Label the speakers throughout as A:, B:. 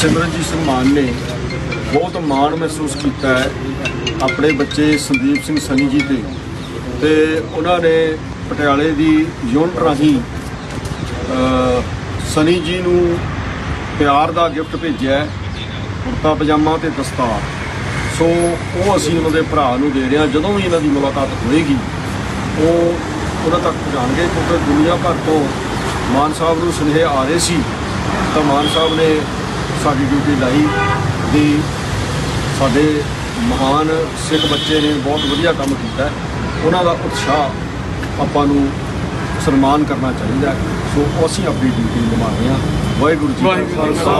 A: ਸਿਮਰਨਜੀਤ ਸਿੰਘ ਮਾਨ ਨੇ ਬਹੁਤ ਮਾਣ ਮਹਿਸੂਸ ਕੀਤਾ ਹੈ ਆਪਣੇ ਬੱਚੇ ਸੰਦੀਪ ਸਿੰਘ ਸਨੀ ਜੀ ਤੇ। ਤੇ ਉਹਨਾਂ ਨੇ ਪਟਿਆਲੇ ਦੀ ਯੂਨਿਟ ਰਾਹੀਂ ਸਨੀ ਜੀ ਨੂੰ ਪਿਆਰ ਦਾ ਗਿਫਟ ਭੇਜਿਆ ਹੈ, ਕੁੜਤਾ ਪਜਾਮਾ ਤੇ ਦਸਤਾਰ। ਸੋ ਉਹ ਅਸੀਂ ਉਹਨਾਂ ਦੇ ਭਰਾ ਨੂੰ ਦੇ ਰਹੇ ਹਾਂ। ਜਦੋਂ ਵੀ ਇਹਨਾਂ ਦੀ ਮੁਲਾਕਾਤ ਹੋਏਗੀ ਉਹ ਉਹਨਾਂ ਤੱਕ ਪਹੁੰਚਾਉਣਗੇ ਕਿਉਂਕਿ ਦੁਨੀਆ ਭਰ ਤੋਂ ਮਾਨ ਸਾਹਿਬ ਨੂੰ ਸੁਨੇਹੇ ਆ ਰਹੇ ਸੀ। ਤਾਂ ਮਾਨ ਸਾਹਿਬ ਨੇ ਸਾਡੀ ਡਿਊਟੀ ਲਾਈ ਵੀ ਸਾਡੇ ਮਹਾਨ ਸਿੱਖ ਬੱਚੇ ਨੇ ਬਹੁਤ ਵਧੀਆ ਕੰਮ ਕੀਤਾ ਹੈ। ਉਹਨਾਂ ਦਾ ਉਤਸ਼ਾਹ ਆਪਾਂ ਨੂੰ ਸਨਮਾਨ ਕਰਨਾ ਚਾਹੀਦਾ ਹੈ। ਸੋ ਅਸੀਂ ਆਪਣੀ ਡਿਊਟੀ ਨਿਭਾ ਰਹੇ ਹਾਂ ਵਾਹਿਗੁਰੂ ਜੀ ਕਾ ਖਾਲਸਾ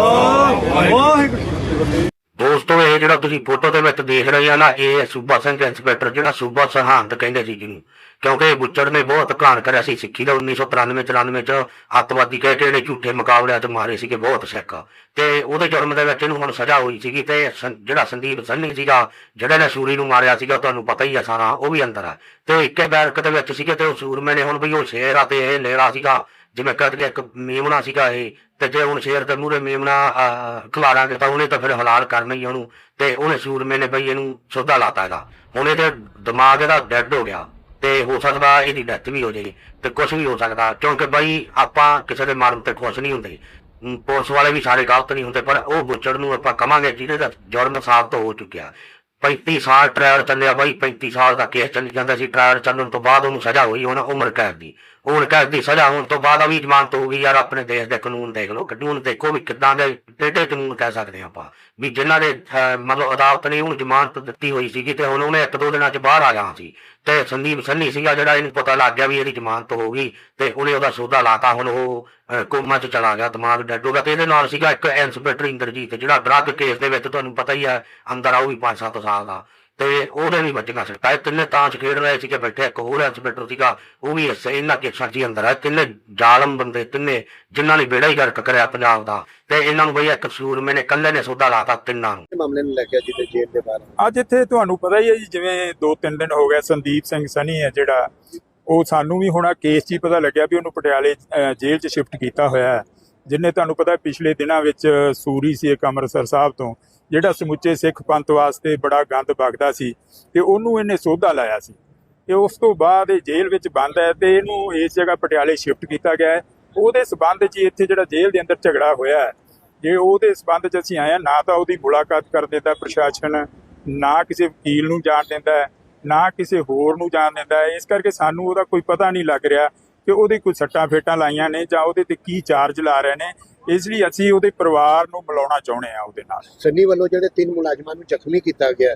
A: ਵਾਹਿਗੁਰੂ ਜੀ ਕੀ ਫਤਿਹ
B: ਦੋਸਤੋ ਇਹ ਜਿਹੜਾ ਤੁਸੀਂ ਫੋਟੋ ਦੇ ਵਿੱਚ ਦੇਖ ਰਹੇ ਆ ਨਾ ਇਹ ਹੈ ਸੂਬਾ ਸਿੰਘ ਇੰਸਪੈਕਟਰ ਜਿਹੜਾ ਸੂਬਾ ਸਰਹੰਦ ਕਹਿੰਦੇ ਸੀ ਜਿਹਨੂੰ ਕਿਉਂਕਿ ਇਹ ਬੁੱਚੜ ਨੇ ਬਹੁਤ ਘਾਣ ਕਰਿਆ ਸੀ ਸਿੱਖੀ ਦਾ 1993 94 ਚ ਅੱਤਵਾਦੀ ਕਹਿ ਕੇ ਇਹਨੇ ਝੂਠੇ ਮੁਕਾਬਲਿਆਂ 'ਚ ਮਾਰੇ ਸੀਗੇ ਬਹੁਤ ਸਿੱਖ। ਤੇ ਉਹਦੇ ਜੁਰਮ ਦੇ ਵਿੱਚ ਇਹਨੂੰ ਹੁਣ ਸਜ਼ਾ ਹੋਈ ਸੀਗੀ ਤੇ ਸੰ- ਜਿਹੜਾ ਸੰਦੀਪ ਸੰਨੀ ਸੀਗਾ ਜਿਹੜਾ ਨੇ ਸੂਰੀ ਨੂੰ ਮਾਰਿਆ ਸੀਗਾ ਤੁਹਾਨੂੰ ਪਤਾ ਹੀ ਆ ਸਾਰਾ ਉਹ ਵੀ ਅੰਦਰ ਆ। ਤੇ ਉਹ ਇੱਕੇ ਬੈਰਕ ਦੇ ਵਿੱਚ ਸੀਗੇ ਤੇ ਉਹ ਸੂਰਮੇ ਨੇ ਹੁਣ ਵੀ ਉਹ ਸ਼ੇਰ ਆ ਤੇ ਇਹ ਲੇਰਾ ਸੀਗਾ ਜਿਵੇਂ ਕਹਿ ਕੇ ਇੱਕ ਮੇਮਣਾ ਸੀਗਾ ਇਹ ਤੇ ਜੇ ਹੁਣ ਸ਼ੇਰ ਤੇ ਮੂਹਰੇ ਮੇਮਣਾ ਅਹ, ਖਿਲਾਰਾਂਗੇ ਤਾਂ ਉਹਨੇ ਤਾਂ ਫਿਰ ਹਲਾਲ ਕਰਨਾ ਹੀ ਉਹਨੂੰ। ਤੇ ਉਹਨੇ ਸੂਰਮੇ ਨੇ ਬਈ ਇਹਨੂੰ ਸੌਦਾ ਲਾਤਾ ਹੈਗਾ। ਹੁਣ ਇਹਦੇ ਦਿਮਾਗ ਇਹਦਾ ਡੈਡ ਹੋ ਗਿਆ। ਤੇ ਹੋ ਸਕਦਾ ਇਹਦੀ ਡੈਥ ਵੀ ਹੋ ਜਾਏ ਤੇ ਕੁਝ ਵੀ ਹੋ ਸਕਦਾ, ਕਿਉਂਕਿ ਬਾਈ ਆਪਾਂ ਕਿਸੇ ਦੇ ਮਰਨ ਤੇ ਖੁਸ਼ ਨਹੀਂ ਹੁੰਦੇ। ਪੁਲਿਸ ਵਾਲੇ ਵੀ ਸਾਰੇ ਗਲਤ ਨਹੀਂ ਹੁੰਦੇ, ਪਰ ਉਹ ਬੁੱਚੜ ਨੂੰ ਆਪਾਂ ਕਵਾਂਗੇ ਜਿਹਦੇ ਦਾ ਜੁਰਮ ਸਾਬਤ ਹੋ ਚੁੱਕਿਆ। 35 ਸਾਲ ਟ੍ਰਾਇਲ ਚੱਲਿਆ ਬਾਈ 35 ਸਾਲ ਦਾ ਕੇਸ ਚੱਲੀ ਜਾਂਦਾ ਸੀ ਟ੍ਰਾਇਲ ਚੱਲਣ ਤੋਂ ਬਾਅਦ ਉਹਨੂੰ ਸਜ਼ਾ ਹੋਈ, ਉਹਨਾਂ ਉਮਰ ਕੈਦ ਦੀ। ਉਮਰ ਕੈਦ ਦੀ ਸਜ਼ਾ ਹੋਣ ਤੋਂ ਬਾਅਦ ਵੀ ਜ਼ਮਾਨਤ ਹੋ ਗਈ, ਯਾਰ ਆਪਣੇ ਦੇਸ਼ ਦੇ ਕਾਨੂੰਨ ਦੇਖ ਲਓ, ਕਾਨੂੰਨ ਦੇਖੋ ਵੀ ਕਿੱਦਾਂ ਦੇ ਟੇਢੇ ਕਾਨੂੰਨ ਕਹਿ ਸਕਦੇ ਹਾਂ ਆਪਾਂ। ਵੀ ਜਿਨ੍ਹਾਂ ਦੇ ਮਤਲਬ ਅਦਾਲਤ ਨੇ ਉਹਨੂੰ ਜ਼ਮਾਨਤ ਦਿੱਤੀ ਹੋਈ ਸੀਗੀ ਤੇ ਹੁਣ ਉਹਨੇ ਇੱਕ ਦੋ ਦਿਨਾਂ 'ਚ ਬਾਹਰ ਆ ਜਾਣਾ ਸੀ। ਤੇ ਸੰਦੀਪ ਸੰਨੀ ਸੀਗਾ ਜਿਹੜਾ ਇਹਨੂੰ ਪਤਾ ਲੱਗ ਗਿਆ ਵੀ ਇਹਦੀ ਜ਼ਮਾਨਤ ਹੋ ਗਈ ਤੇ ਉਹਨੇ ਉਹਦਾ ਸੌਦਾ ਲਾਤਾ ਹੁਣ ਉਹ ਅਹ, ਕੋਮਾ 'ਚ ਚਲਾ ਗਿਆ ਦਿਮਾਗ ਡੈਡ ਹੋ ਗਿਆ ਤੇ ਇਹਦੇ ਨਾਲ ਸੀਗਾ ਇੱਕ ਇੰਸਪੈਕਟਰ ਇੰਦਰਜੀਤ ਜਿਹੜਾ ਡਰੱਗ ਕੇਸ ਦੇ ਵਿੱਚ ਤੁਹਾਨੂੰ ਪਤਾ ਹੀ ਹੈ ਅੰਦਰ ਆਉ ਵੀ 5-7 ਸਾਲ ਦਾ। ਤੇ ਉਹਦੇ ਵੀ ਬੱਚੀਆਂ ਸੱਟਾਂ ਇਹ ਤਿੰਨੇ ਤਾਂ ਚ ਖੇਡ ਰਹੇ ਸੀਗੇ ਬੈਠੇ ਇੱਕ ਹੋਰ ਇੰਸਪੈਕਟਰ ਸੀਗਾ ਉਹ ਵੀ ਇਸੇ ਇਹਨਾਂ ਕੇ ਸਾਡੀ ਅੰਦਰ ਹੈ ਤਿੰਨੇ ਜ਼ਾਲਮ ਬੰਦੇ ਤਿੰਨੇ ਜਿਨ੍ਹਾਂ ਨੇ ਬੇੜਾ ਹੀ ਗਰਕ ਕਰਿਆ ਪੰਜਾਬ ਦਾ। ਤੇ ਇਹਨਾਂ ਨੂੰ ਬਈ ਇੱਕ ਕਸੂਰ ਮੈਨੇ ਕੱਲੇ ਨੇ ਸੌਦਾ ਲਾਤਾ ਤਿੰਨਾਂ ਨੂੰ।
C: ਮਾਮਲੇ ਨੂੰ ਲੈ ਕੇ ਜਿਹਦੇ ਜੇਲ੍ਹ ਦੇ ਬਾਹਰ
D: ਅੱਜ ਇੱਥੇ ਤੁਹਾਨੂੰ ਪਤਾ ਹੀ ਹੈ ਜੀ ਜਿਵੇਂ ਦੋ ਤਿੰਨ ਦਿਨ ਹੋ ਗਏ ਸੰਦੀਪ ਸਿੰਘ ਸਨੀ ਹੈ ਜਿਹੜਾ ਉਹ ਸਾਨੂੰ ਵੀ ਹੁਣ ਕੇਸ 'ਚ ਹੀ ਪਤਾ ਲੱਗਿਆ ਵੀ ਉਹਨੂੰ ਪਟਿਆਲੇ ਜੇਲ੍ਹ 'ਚ ਸ਼ਿਫਟ ਕੀਤਾ ਹੋਇਆ ਹੈ। ਜਿਨੇ ਤੁਹਾਨੂੰ ਪਤਾ ਪਿਛਲੇ ਦਿਨਾਂ ਵਿੱਚ ਸੂਰੀ ਸੀ ਇੱਕ ਅੰਮ੍ਰਿਤਸਰ ਸਾਹਿਬ ਤੋਂ ਜਿਹੜਾ ਸਮੁੱਚੇ ਸਿੱਖ ਪੰਥ ਵਾਸਤੇ ਬੜਾ ਗੰਦ ਵਗਦਾ ਸੀ ਤੇ ਉਹਨੂੰ ਇਹਨੇ ਸੋਧਾ ਲਾਇਆ ਸੀ। ਤੇ ਉਸ ਤੋਂ ਬਾਅਦ ਇਹ ਜੇਲ੍ਹ ਵਿੱਚ ਬੰਦ ਹੈ ਤੇ ਇਹਨੂੰ ਇਸ ਜਗ੍ਹਾ ਪਟਿਆਲੇ ਸ਼ਿਫਟ ਕੀਤਾ ਗਿਆ ਹੈ। ਉਹਦੇ ਸਬੰਧ 'ਚ ਇੱਥੇ ਜਿਹੜਾ ਜੇਲ੍ਹ ਦੇ ਅੰਦਰ ਝਗੜਾ ਹੋਇਆ ਹੈ ਜੇ ਉਹਦੇ ਸਬੰਧ 'ਚ ਅਸੀਂ ਆਏ ਹਾਂ ਨਾ ਤਾਂ ਉਹਦੀ ਮੁਲਾਕਾਤ ਕਰ ਦਿੰਦਾ ਪ੍ਰਸ਼ਾਸਨ ਨਾ ਕਿਸੇ ਵਕੀਲ ਨੂੰ ਜਾਣ ਦਿੰਦਾ ਹੈ, ਨਾ ਕਿਸੇ ਹੋਰ ਨੂੰ ਜਾਣ ਦਿੰਦਾ ਹੈ। ਇਸ ਕਰਕੇ ਸਾਨੂੰ ਉਹਦਾ ਕੋਈ ਪਤਾ ਨਹੀਂ ਲੱਗ ਰਿਹਾ ਕਿ ਉਹਦੇ ਕੋਈ ਸੱਟਾਂ ਫੇਟਾਂ ਲਾਈਆਂ ਨੇ ਜਾਂ ਉਹਦੇ ਤੇ ਕੀ ਚਾਰਜ ਲਾ ਰਹੇ ਨੇ। ਇਸ ਲਈ ਅਸੀਂ ਉਹਦੇ ਪਰਿਵਾਰ ਨੂੰ ਮਿਲਾਉਣਾ ਚਾਹੁੰਦੇ ਆ ਉਹਦੇ ਨਾਲ।
C: ਸੰਨੀ ਵੱਲੋਂ ਜਿਹੜੇ ਤਿੰਨ ਮੁਲਾਜ਼ਮਾਂ ਨੂੰ ਜ਼ਖਮੀ ਕੀਤਾ ਗਿਆ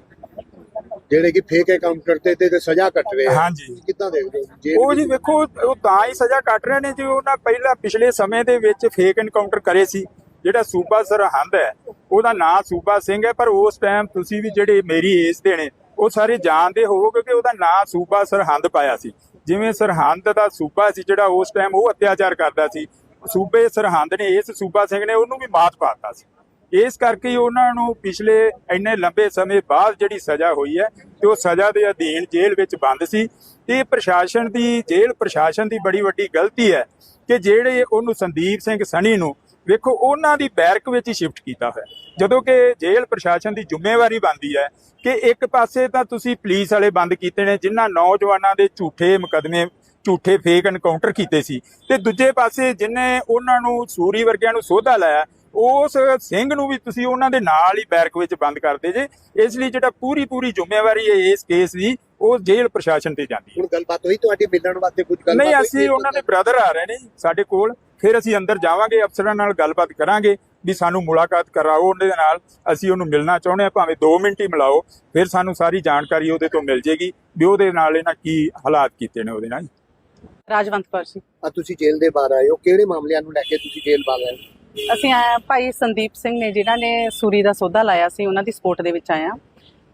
C: ਜਿਹੜੇ ਕਿ ਫੇਕ ਅਕਾਊਂਟਰ ਤੇ ਤੇ ਸਜ਼ਾ ਕੱਟ ਰਹੇ ਆ।
D: ਹਾਂਜੀ।
C: ਕਿੱਦਾਂ ਦੇਖਦੇ ਹੋ?
D: ਉਹ ਜੀ ਵੇਖੋ ਉਹ ਤਾਂ ਹੀ ਸਜ਼ਾ ਕੱਟ ਰਹੇ ਨੇ ਜੇ ਉਹਨਾਂ ਪਹਿਲਾਂ ਪਿਛਲੇ ਸਮੇਂ ਦੇ ਵਿੱਚ ਫੇਕ ਐਨਕਾਊਂਟਰ ਕਰੇ ਸੀ। ਜਿਹੜਾ ਸੂਬਾ ਸਰਹੰਦ ਹੈ ਉਹਦਾ ਨਾਂ ਸੂਬਾ ਸਿੰਘ ਹੈ ਪਰ ਉਸ ਟਾਈਮ ਤੁਸੀਂ ਵੀ ਜਿਹੜੇ ਮੇਰੀ ਏਜ ਦੇ ਨੇ ਉਹ ਸਾਰੇ ਜਾਣਦੇ ਹੋਵੋਗੇ ਕਿ ਉਹਦਾ ਨਾਂ ਸੂਬਾ ਸਰਹੰਦ ਪਾਇਆ ਸੀ। ਜਿਵੇਂ ਸਰਹੰਦ ਦਾ ਸੂਬਾ ਸੀ ਜਿਹੜਾ ਉਸ ਟਾਈਮ ਉਹ ਅਤਿਆਚਾਰ ਕਰਦਾ ਸੀ ਸੂਬੇ ਸਰਹੰਦ ਨੇ, ਇਸ ਸੂਬਾ ਸਿੰਘ ਨੇ ਉਹਨੂੰ ਵੀ ਮਾਤ ਪਾਤਾ ਸੀ। ਇਸ ਕਰਕੇ ਹੀ ਉਹਨਾਂ ਨੂੰ ਪਿਛਲੇ ਇੰਨੇ ਲੰਬੇ ਸਮੇਂ ਬਾਅਦ ਜਿਹੜੀ ਸਜ਼ਾ ਹੋਈ ਹੈ ਤੇ ਉਹ ਸਜ਼ਾ ਦੇ ਅਧੀਨ ਜੇਲ੍ਹ ਵਿੱਚ ਬੰਦ ਸੀ। ਤੇ ਇਹ ਪ੍ਰਸ਼ਾਸਨ ਦੀ, ਜੇਲ੍ਹ ਪ੍ਰਸ਼ਾਸਨ ਦੀ ਬੜੀ ਵੱਡੀ ਗਲਤੀ ਹੈ ਕਿ ਜਿਹੜੇ ਉਹਨੂੰ ਸੰਦੀਪ ਸਿੰਘ ਸਣੀ ਨੂੰ, ਵੇਖੋ ਉਹਨਾਂ ਦੀ ਬੈਰਕ ਵਿੱਚ ਹੀ ਸ਼ਿਫਟ ਕੀਤਾ ਹੋਇਆ। ਜਦੋਂ ਕਿ ਜੇਲ੍ਹ ਪ੍ਰਸ਼ਾਸਨ ਦੀ ਜ਼ਿੰਮੇਵਾਰੀ ਬਣਦੀ ਹੈ ਕਿ ਇੱਕ ਪਾਸੇ ਤਾਂ ਤੁਸੀਂ ਪੁਲਿਸ ਵਾਲੇ ਬੰਦ ਕੀਤੇ ਨੇ, ਜਿਨ੍ਹਾਂ ਨੌਜਵਾਨਾਂ ਦੇ ਝੂਠੇ ਮੁਕਦਮੇ ਝੂਠੇ ਫੇਕ ਐਨਕਾਊਂਟਰ ਕੀਤੇ ਸੀ। ਤੇ ਦੂਜੇ ਪਾਸੇ ਜਿਨੇ ਉਹਨਾਂ ਨੂੰ ਸੂਰੀ ਵਰਗਿਆਂ ਨੂੰ ਸੋਧਾ ਲਾਇਆ ਉਸ ਸਿੰਘ ਨੂੰ ਵੀ ਤੁਸੀਂ ਉਹਨਾਂ ਦੇ ਨਾਲ ਹੀ ਬੈਰਕ ਵਿੱਚ ਬੰਦ ਕਰਦੇ ਜੇ। ਇਸ ਲਈ ਜਿਹੜਾ ਪੂਰੀ ਪੂਰੀ ਜ਼ਿੰਮੇਵਾਰੀ ਹੈ ਇਸ ਕੇਸ ਦੀ ਉਹ ਜੇਲ੍ਹ ਪ੍ਰਸ਼ਾਸਨ ਤੇ ਜਾਂਦੀ ਹੈ।
C: ਹੁਣ ਗੱਲਬਾਤ ਹੋਈ ਤੁਹਾਡੀ ਮਿਲਣ ਵਾਸਤੇ ਕੁਝ ਗੱਲਬਾਤ
D: ਨਹੀਂ ਅਸੀਂ ਉਹਨਾਂ ਦੇ ਬ੍ਰਦਰ ਆ ਰਹੇ ਨੇ ਸਾਡੇ ਕੋਲ। ਫਿਰ ਅਸੀਂ ਅੰਦਰ ਜਾਵਾਂਗੇ ਅਫਸਰਾਂ ਨਾਲ ਗੱਲਬਾਤ ਕਰਾਂਗੇ ਵੀ ਸਾਨੂੰ ਮੁਲਾਕਾਤ ਕਰਾਓ ਉਹਦੇ ਨਾਲ। ਅਸੀਂ ਉਹਨੂੰ ਮਿਲਣਾ ਚਾਹੁੰਦੇ ਹਾਂ ਭਾਵੇਂ 2 ਮਿੰਟ ਹੀ ਮਿਲਾਓ ਫਿਰ ਸਾਨੂੰ ਸਾਰੀ ਜਾਣਕਾਰੀ ਉਹਦੇ ਤੋਂ ਮਿਲ ਜੇਗੀ ਵੀ ਉਹਦੇ ਨਾਲ ਇਹਨਾਂ ਕੀ ਹਾਲਾਤ ਕੀਤੇ ਨੇ ਉਹਦੇ ਨਾਲ।
E: ਰਾਜਵੰਤ ਕੌਰ ਜੀ।
C: ਆ ਤੁਸੀਂ ਜੇਲ੍ਹ ਦੇ ਬਾਹਰ ਆਏ ਹੋ। ਕਿਹੜੇ ਮਾਮਲਿਆਂ ਨੂੰ ਲੈ ਕੇ ਤੁਸੀਂ ਜੇਲ੍ਹ ਬਾਹਰ ਆਏ ਹੋ?
E: ਅਸੀਂ ਆਏ ਭਾਈ ਸੰਦੀਪ ਸਿੰਘ ਨੇ ਜਿਨ੍ਹਾਂ ਨੇ ਸੂਰੀ ਦਾ ਸੌਦਾ ਲਾਇਆ ਸੀ ਉਹਨਾਂ ਦੀ ਸਪੋਰਟ ਦੇ ਵਿੱਚ ਆਇਆ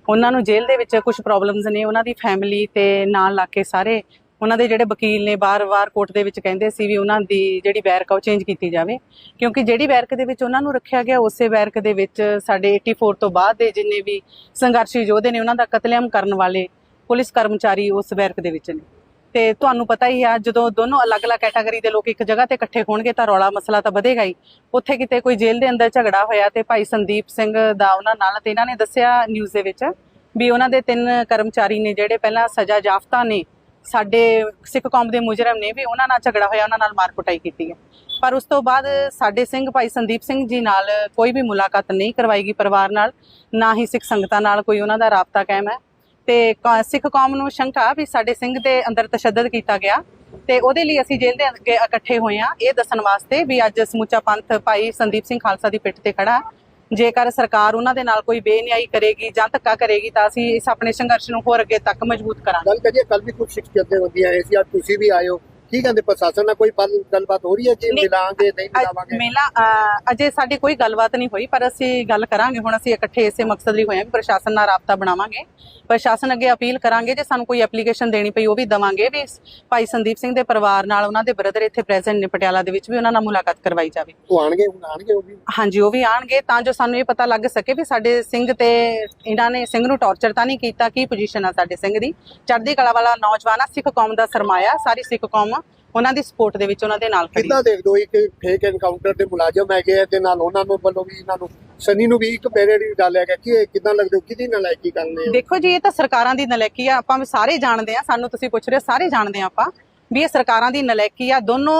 E: ਉਹਨਾਂ ਨੂੰ ਜੇਲ੍ਹ ਦੇ ਵਿੱਚ ਕੁਝ ਪ੍ਰੋਬਲਮਸ ਨੇ। ਉਹਨਾਂ ਦੀ ਫੈਮਿਲੀ ਤੇ ਨਾਲ ਲਾ ਕੇ ਸਾਰੇ ਉਹਨਾਂ ਦੇ ਜਿਹੜੇ ਵਕੀਲ ਨੇ ਬਾਰ-ਬਾਰ ਕੋਰਟ ਦੇ ਵਿੱਚ ਕਹਿੰਦੇ ਸੀ ਵੀ ਉਹਨਾਂ ਦੀ ਜਿਹੜੀ ਬੈਰਕ ਆ ਉਹ ਚੇਂਜ ਕੀਤੀ ਜਾਵੇ। ਕਿਉਂਕਿ ਜਿਹੜੀ ਬੈਰਕ ਦੇ ਵਿੱਚ ਉਹਨਾਂ ਨੂੰ ਰੱਖਿਆ ਗਿਆ ਉਸੇ ਬੈਰਕ ਦੇ ਵਿੱਚ ਸਾਡੇ 84 ਤੋਂ ਬਾਅਦ ਦੇ ਜਿੰਨੇ ਵੀ ਸੰਘਰਸ਼ੀ ਯੋਧੇ ਨੇ ਉਹਨਾਂ ਦਾ ਕਤਲੇਆਮ ਕਰਨ ਵਾਲੇ ਪੁਲਿਸ ਕਰਮਚਾਰੀ ਉਸ ਬੈਰਕ ਦੇ ਵਿੱਚ ਨੇ। ਤੇ ਤੁਹਾਨੂੰ ਪਤਾ ਹੀ ਆ, ਜਦੋਂ ਦੋਨੋਂ ਅਲੱਗ-ਅਲੱਗ ਕੈਟਾਗਰੀ ਦੇ ਲੋਕ ਇੱਕ ਜਗ੍ਹਾ ਤੇ ਇਕੱਠੇ ਹੋਣਗੇ ਤਾਂ ਰੌਲਾ ਮਸਲਾ ਤਾਂ ਵਧੇਗਾ ਹੀ। ਉੱਥੇ ਕਿਤੇ ਕੋਈ ਜੇਲ੍ਹ ਦੇ ਅੰਦਰ ਝਗੜਾ ਹੋਇਆ ਤੇ ਭਾਈ ਸੰਦੀਪ ਸਿੰਘ ਦਾ ਉਹਨਾਂ ਨਾਲ ਤੇ ਇਹਨਾਂ ਨੇ ਦੱਸਿਆ ਨਿਊਜ਼ ਦੇ ਵਿੱਚ ਵੀ ਉਹਨਾਂ ਦੇ ਤਿੰਨ ਕਰਮਚਾਰੀ ਨੇ ਜਿਹੜੇ ਪਹਿਲਾਂ ਸਜ਼ਾ ਜਾਫਤਾ ਨੇ, ਸਾਡੇ ਸਿੱਖ ਕੌਮ ਦੇ ਮੁਜਰਮ ਨੇ ਵੀ ਉਹਨਾਂ ਨਾਲ ਝਗੜਾ ਹੋਇਆ, ਉਹਨਾਂ ਨਾਲ ਮਾਰ ਕੁਟਾਈ ਕੀਤੀ ਹੈ। ਪਰ ਉਸ ਤੋਂ ਬਾਅਦ ਸਾਡੇ ਸਿੰਘ ਭਾਈ ਸੰਦੀਪ ਸਿੰਘ ਜੀ ਨਾਲ ਕੋਈ ਵੀ ਮੁਲਾਕਾਤ ਨਹੀਂ ਕਰਵਾਈ ਗਈ ਪਰਿਵਾਰ ਨਾਲ, ਨਾ ਹੀ ਸਿੱਖ ਸੰਗਤਾਂ ਨਾਲ ਕੋਈ ਉਹਨਾਂ ਦਾ ਰਾਬਤਾ ਕਾਇਮ ਹੈ। ਤੇ ਸਿੱਖ ਕੌਮ ਨੂੰ ਸ਼ੰਕਾ ਵੀ ਸਾਡੇ ਸਿੰਘ ਦੇ ਅੰਦਰ ਤਸ਼ੱਦਦ ਕੀਤਾ ਗਿਆ ਤੇ ਉਹਦੇ ਲਈ ਅਸੀਂ ਜੇਲ੍ਹ ਦੇ ਅੱਗੇ ਇਕੱਠੇ ਹੋਏ ਆ ਇਹ ਦੱਸਣ ਵਾਸਤੇ ਵੀ ਅੱਜ ਸਮੁੱਚਾ ਪੰਥ ਭਾਈ ਸੰਦੀਪ ਸਿੰਘ ਖਾਲਸਾ ਦੀ ਪਿੱਠ ਤੇ ਖੜਾ ਜੇਕਰ ਸਰਕਾਰ ਉਹਨਾਂ ਦੇ ਨਾਲ ਕੋਈ ਬੇਨਿਆਈ ਕਰੇਗੀ ਜਾਂ ਧੱਕਾ ਕਰੇਗੀ ਤਾਂ ਅਸੀਂ ਇਸ ਆਪਣੇ ਸੰਘਰਸ਼ ਨੂੰ ਹੋਰ ਅੱਗੇ ਤੱਕ ਮਜ਼ਬੂਤ ਕਰਾਂਗੇ।
C: ਗੱਲ ਕਰੀਏ ਕੱਲ ਵੀ ਕੁਝ ਸਿੱਖ ਜਥੇਬੰਦੀਆਂ ਆਏ ਸੀ, ਅੱਜ ਤੁਸੀਂ ਵੀ ਆਇਓ ਕੀ ਕਹਿੰਦੇ ਪ੍ਰਸ਼ਾਸਨ ਨਾਲ ਕੋਈ ਗੱਲਬਾਤ ਹੋ ਰਹੀ ਹੈ
E: ਨਹੀਂ,
C: ਮਿਲਾਂਗੇ ਨਹੀਂ ਮਿਲਾਵਾਂਗੇ
E: ਮੇਲਾ ਅਜੇ ਸਾਡੀ ਕੋਈ ਗੱਲਬਾਤ ਨਹੀਂ ਹੋਈ ਪਰ ਅਸੀਂ ਗੱਲ ਕਰਾਂਗੇ। ਹੁਣ ਅਸੀਂ ਇਕੱਠੇ ਇਸੇ ਮਕਸਦ ਲਈ ਹੋਏ ਹਾਂ ਪ੍ਰਸ਼ਾਸਨ ਨਾਲ ਰਾਬਤਾ ਬਣਾਵਾਂਗੇ। ਪ੍ਰਸ਼ਾਸਨ ਅੱਗੇ ਅਪੀਲ ਕਰਾਂਗੇ ਜੇ ਸਾਨੂੰ ਕੋਈ ਐਪਲੀਕੇਸ਼ਨ ਦੇਣੀ ਪਈ ਉਹ ਵੀ ਦਵਾਂਗੇ ਵੀ ਭਾਈ ਸੰਦੀਪ ਸਿੰਘ ਦੇ ਪਰਿਵਾਰ ਨਾਲ ਉਹਨਾਂ ਦੇ ਬ੍ਰਦਰ ਇੱਥੇ ਪ੍ਰੈਜ਼ੈਂਟ ਨੇ ਪਟਿਆਲਾ ਦੇ ਵਿੱਚ ਵੀ ਉਹਨਾਂ ਨਾਲ ਮੁਲਾਕਾਤ ਕਰਵਾਈ ਜਾਵੇ।
C: ਉਹ ਆਣਗੇ ਹੁਣ ਆਣਗੇ ਉਹ ਵੀ?
E: ਹਾਂਜੀ ਉਹ ਵੀ ਆਣਗੇ ਤਾਂ ਜੋ ਸਾਨੂੰ ਇਹ ਪਤਾ ਲੱਗ ਸਕੇ ਵੀ ਸਾਡੇ ਸਿੰਘ ਤੇ ਇਹਨਾਂ ਨੇ ਸਿੰਘ ਨੂੰ ਟੌਰਚਰ ਤਾਂ ਨਹੀਂ ਕੀਤਾ ਕੀ ਪੋਜੀਸ਼ਨ ਆ ਸਾਡੇ ਸਿੰਘ ਦੀ? ਚੜ੍ਹਦੀ ਕਲਾ ਵਾਲਾ ਨੌਜਵਾਨ ਆ ਸਿੱਖ ਕੌਮ ਦਾ ਸਰਮਾਇਆ ਸਾਰੀ ਸਿੱਖ ਕੌਮ ਉਹਨਾਂ ਦੀ ਸਪੋਰਟ ਦੇ ਵਿੱਚ ਉਹਨਾਂ ਦੇ ਨਾਲ ਖੜੀ
C: ਕਿੱਦਾਂ ਦੇਖਦੇ ਹੋ ਇੱਕ ਫੇਕ ਐਨਕਾਊਂਟਰ ਦੇ ਮੁਲਾਜ਼ਮ ਹੈਗੇ ਆ ਤੇ ਨਾਲ ਉਹਨਾਂ ਨੂੰ ਵੱਲੋਂ ਵੀ ਇਹਨਾਂ ਨੂੰ ਸਨੀ ਨੂੰ ਵੀ ਇੱਕ ਪੈਰੇਡ ਵੀ ਡਾਲਿਆ ਗਿਆ ਕਿ ਇਹ ਕਿੱਦਾਂ ਲੱਗਦੇ ਹੋ ਕਿਹਦੀ ਨਲਾਇਕੀ ਕਰਨੇ ਹੋ?
E: ਦੇਖੋ ਜੀ ਇਹ ਤਾਂ ਸਰਕਾਰਾਂ ਦੀ ਨਲਾਇਕੀ ਆ ਆਪਾਂ ਸਾਰੇ ਜਾਣਦੇ ਆ ਸਾਨੂੰ ਤੁਸੀਂ ਪੁੱਛ ਰਹੇ ਹੋ ਸਾਰੇ ਜਾਣਦੇ ਆ ਆਪਾਂ ਵੀ ਇਹ ਸਰਕਾਰਾਂ ਦੀ ਨਲਾਇਕੀ ਆ ਦੋਨੋਂ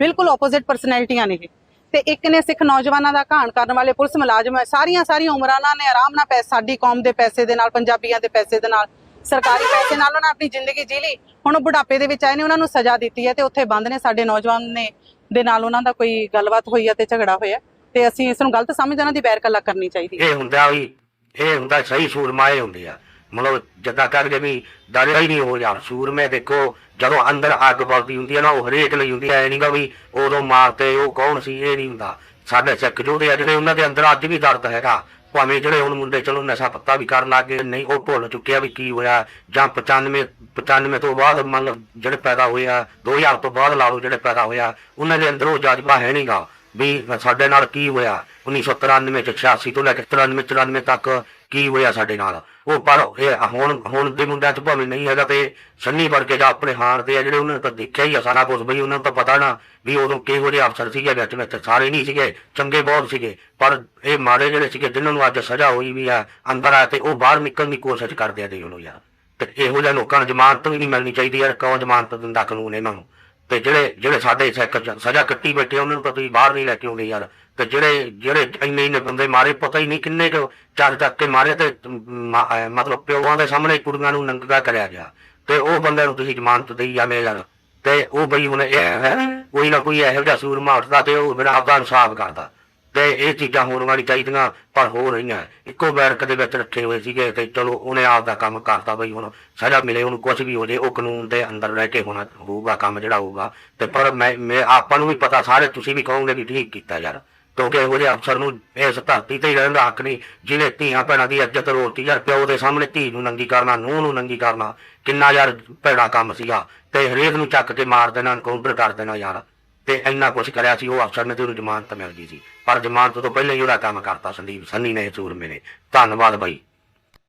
E: ਬਿਲਕੁਲ ਆਪੋਜ਼ਿਟ ਪਰਸਨੈਲਿਟੀਆਂ ਨੇ ਇਹ। ਤੇ ਇੱਕ ਨੇ ਸਿੱਖ ਨੌਜਵਾਨਾਂ ਦਾ ਘਾਣ ਕਰਨ ਵਾਲੇ ਪੁਲਿਸ ਮੁਲਾਜ਼ਮ ਹੈ ਸਾਰੀਆਂ ਸਾਰੀਆਂ ਉਮਰਾਂ ਨਾਲ ਨੇ ਆਰਾਮ ਨਾਲ ਪੈਸੇ ਸਾਡੀ ਕੌਮ ਦੇ ਪੈਸੇ ਦੇ ਨਾਲ ਪੰਜਾਬੀਆਂ ਦੇ ਪੈਸੇ ਦੇ ਨਾਲ ਸਰਕਾਰੀ ਪੈਸੇ ਨਾਲ ਉਹਨਾਂ ਆਪਣੀ ਜ਼ਿੰਦਗੀ ਜੀ ਲਈ। ਹੁਣ ਉਹ ਬੁਢਾਪੇ ਦੇ ਵਿੱਚ ਆਏ ਨੇ, ਉਹਨਾਂ ਨੂੰ ਸਜ਼ਾ ਦਿੱਤੀ ਹੈ ਤੇ ਉੱਥੇ ਬੰਦ ਨੇ, ਸਾਡੇ ਨੌਜਵਾਨ ਨੇ ਦੇ ਨਾਲ ਉਹਨਾਂ ਦਾ ਕੋਈ ਗੱਲਬਾਤ ਹੋਈ ਹੈ ਤੇ ਝਗੜਾ ਹੋਇਆ ਤੇ ਅਸੀਂ ਇਸ ਨੂੰ ਗਲਤ ਸਮਝਦੇ ਉਹਨਾਂ ਦੀ ਬੈਰ ਕੱਲਾ ਕਰਨੀ ਚਾਹੀਦੀ ਹੈ।
B: ਇਹ ਹੁੰਦਾ ਵੀ, ਇਹ ਹੁੰਦਾ ਸਹੀ ਸੂਰਮਾਏ ਹੁੰਦੇ ਆ। ਮਤਲਬ ਜਿੱਦਾਂ ਕਹਿੰਦੇ ਵੀ ਡਰਿਆ ਹੀ ਨਹੀਂ ਹੋ ਯਾਰ ਸੂਰਮੇ ਦੇਖੋ, ਜਦੋਂ ਅੰਦਰ ਅੱਗ ਬਲਦੀ ਹੁੰਦੀ ਹੈ ਨਾ, ਉਹ ਹਰੇਕ ਲਈ ਹੁੰਦੀ ਹੈ। ਨਹੀਂਗਾ ਵੀ ਉਦੋਂ ਮਾਰਤੇ ਉਹ ਕੌਣ ਸੀ, ਇਹ ਨਹੀਂ ਹੁੰਦਾ। ਸਾਡੇ ਸਿੱਖ ਜੋਧੇ ਆ ਜਿਹੜੇ, ਉਹਨਾਂ ਦੇ ਅੰਦਰ ਅੱਜ ਵੀ ਦਰਦ ਹੈਗਾ। ਭਾਵੇਂ ਜਿਹੜੇ ਹੁਣ ਮੁੰਡੇ ਚਲੋ ਨਸ਼ਾ ਪੱਤਾ ਵੀ ਕਰਨ ਲੱਗੇ, ਨਹੀਂ ਉਹ ਭੁੱਲ ਚੁੱਕਿਆ ਵੀ ਕੀ ਹੋਇਆ, ਜਾਂ 95 95 ਤੋਂ ਬਾਅਦ ਮੰਨ ਲਓ ਜਿਹੜੇ ਪੈਦਾ ਹੋਏ ਆ 2000 ਤੋਂ ਬਾਅਦ ਲਾ ਲਓ ਜਿਹੜੇ ਪੈਦਾ ਹੋਇਆ ਉਹਨਾਂ ਦੇ ਅੰਦਰ ਉਹ ਜਜ਼ਬਾ ਹੈ ਨਹੀਂਗਾ ਵੀ ਸਾਡੇ ਨਾਲ ਕੀ ਹੋਇਆ 1993 ਚ 86 ਤੋਂ ਲੈ ਕੇ 93 94 ਤੱਕ ਕੀ ਹੋਇਆ ਸਾਡੇ ਨਾਲ? ਉਹ ਪਰ ਇਹ ਹੁਣ ਹੁਣ ਦੇ ਮੁੰਡਿਆਂ ਚ ਭਾਵੇਂ ਨਹੀਂ ਹੈਗਾ ਤੇ ਸੰਨੀ ਵੜ ਕੇ ਜਾਂ ਆਪਣੇ ਹਾਰ ਤੇ ਆ ਜਿਹੜੇ ਉਹਨਾਂ ਨੇ ਤਾਂ ਦੇਖਿਆ ਹੀ ਆ ਸਾਰਾ ਕੁਝ ਬਈ ਉਹਨਾਂ ਨੂੰ ਤਾਂ ਪਤਾ ਨਾ ਵੀ ਉਦੋਂ ਕਿਹੋ ਜਿਹੇ ਅਫਸਰ ਸੀਗੇ ਵਿੱਚ ਵਿੱਚ ਸਾਰੇ ਨਹੀਂ ਸੀਗੇ, ਚੰਗੇ ਬਹੁਤ ਸੀਗੇ। ਪਰ ਇਹ ਮਾੜੇ ਜਿਹੜੇ ਸੀਗੇ, ਜਿਨ੍ਹਾਂ ਨੂੰ ਅੱਜ ਸਜ਼ਾ ਹੋਈ ਵੀ ਆ, ਅੰਦਰ ਆ ਤੇ ਉਹ ਬਾਹਰ ਨਿਕਲਣ ਦੀ ਕੋਸ਼ਿਸ਼ ਕਰਦੇ ਆ ਦੇ ਉਹਨੂੰ ਯਾਰ। ਤੇ ਇਹੋ ਜਿਹੇ ਲੋਕਾਂ ਨੂੰ ਜ਼ਮਾਨਤ ਵੀ ਨਹੀਂ ਮਿਲਣੀ ਚਾਹੀਦੀ ਯਾਰ ਕੌਣ ਜ਼ਮਾਨਤ ਦਿੰਦਾ ਕਾਨੂੰਨ ਇਹਨਾਂ ਨੂੰ? ਤੇ ਜਿਹੜੇ ਜਿਹੜੇ ਸਾਡੇ ਸਜ਼ਾ ਕੱਟੀ ਬੈਠੇ ਉਹਨਾਂ ਨੂੰ ਤਾਂ ਤੁਸੀਂ ਬਾਹਰ ਨਹੀਂ ਲੈ ਕੇ ਆਉਂਦੇ ਯਾਰ। ਤੇ ਜਿਹੜੇ ਜਿਹੜੇ ਇੰਨੇ ਇੰਨੇ ਬੰਦੇ ਮਾਰੇ, ਪਤਾ ਹੀ ਨਹੀਂ ਕਿੰਨੇ ਕੁ ਚੱਕ ਚੱਕ ਕੇ ਮਾਰੇ ਤੇ ਮਤਲਬ ਪਿਓਾਂ ਦੇ ਸਾਹਮਣੇ ਕੁੜੀਆਂ ਨੂੰ ਨੰਗਾ ਕਰਿਆ ਗਿਆ। ਤੇ ਉਹ ਬੰਦੇ ਨੂੰ ਤੁਸੀਂ ਜ਼ਮਾਨਤ ਦੇਈ ਜਾਂਦੇ ਯਾਰ ਤੇ ਉਹ ਬਈ ਹੁਣ ਕੋਈ ਨਾ ਕੋਈ ਇਹੋ ਜਿਹਾ ਸੂਰਮਾ ਉੱਠਦਾ ਤੇ ਉਹ ਬਿਨਾਂ ਆਪਦਾ ਇਨਸਾਫ ਕਰਦਾ। ਤੇ ਇਹ ਚੀਜ਼ਾਂ ਹੋਣ ਵਾਲੀ ਚਾਹੀਦੀਆਂ, ਪਰ ਹੋ ਰਹੀਆਂ। ਇੱਕੋ ਬੈਰਕ ਦੇ ਵਿੱਚ ਰੱਖੇ ਹੋਏ ਸੀਗੇ ਤੇ ਚਲੋ ਉਹਨੇ ਆਪ ਦਾ ਕੰਮ ਕਰਤਾ ਬਈ ਹੁਣ ਸਜ਼ਾ ਮਿਲੇ, ਉਹਨੂੰ ਕੁਝ ਵੀ ਹੋ ਜੇ, ਉਹ ਕਾਨੂੰਨ ਦੇ ਅੰਦਰ ਰਹਿ ਕੇ ਹੋਣਾ ਹੋਊਗਾ ਕੰਮ ਜਿਹੜਾ ਹੋਊਗਾ। ਤੇ ਪਰ ਮੈਂ ਮੈਂ, ਆਪਾਂ ਨੂੰ ਵੀ ਪਤਾ, ਸਾਰੇ ਤੁਸੀਂ ਵੀ ਕਹੋਗੇ ਵੀ ਠੀਕ ਕੀਤਾ ਯਾਰ। ਕਿਉਂਕਿ ਇਹੋ ਜਿਹੇ ਅਫਸਰ ਨੂੰ ਇਸ ਧਰਤੀ ਤੇ ਹੀ ਰਹਿਣ ਦਾ ਹੱਕ ਨਹੀਂ, ਜਿਹਨੇ ਧੀਆਂ ਭੈਣਾਂ ਦੀ ਇੱਜ਼ਤ ਰੋਟੀ ਯਾਰ ਪਿਓ ਦੇ ਸਾਹਮਣੇ ਧੀ ਨੂੰ ਨੰਗੀ ਕਰਨਾ, ਨੂੰਹ ਨੂੰ ਨੰਗੀ ਕਰਨਾ, ਕਿੰਨਾ ਯਾਰ ਭੈੜਾ ਕੰਮ ਸੀਗਾ। ਤੇ ਹਰੇਕ ਨੂੰ ਚੱਕ ਕੇ ਮਾਰ ਦੇਣਾ ਇਨਕਾਊਂਟਰ ਕਰ ਦੇਣਾ ਯਾਰ। ਤੇ ਇੰਨਾ ਕੁਛ ਕਰਿਆ ਸੀ, ਉਹ ਅਫਸਰ ਨੇ ਤੇ ਉਹਨੂੰ ਜ਼ਮਾਨਤ ਮਿਲ ਗਈ ਸੀ। ਪਰ ਜ਼ਮਾਨਤ ਤੋਂ ਪਹਿਲਾਂ ਹੀ ਉਹਦਾ ਕੰਮ ਕਰਤਾ ਸੰਦੀਪ, ਸੰਨੀ ਨੇ ਸੂਰਮੇ ਨੇ। ਧੰਨਵਾਦ ਬਾਈ।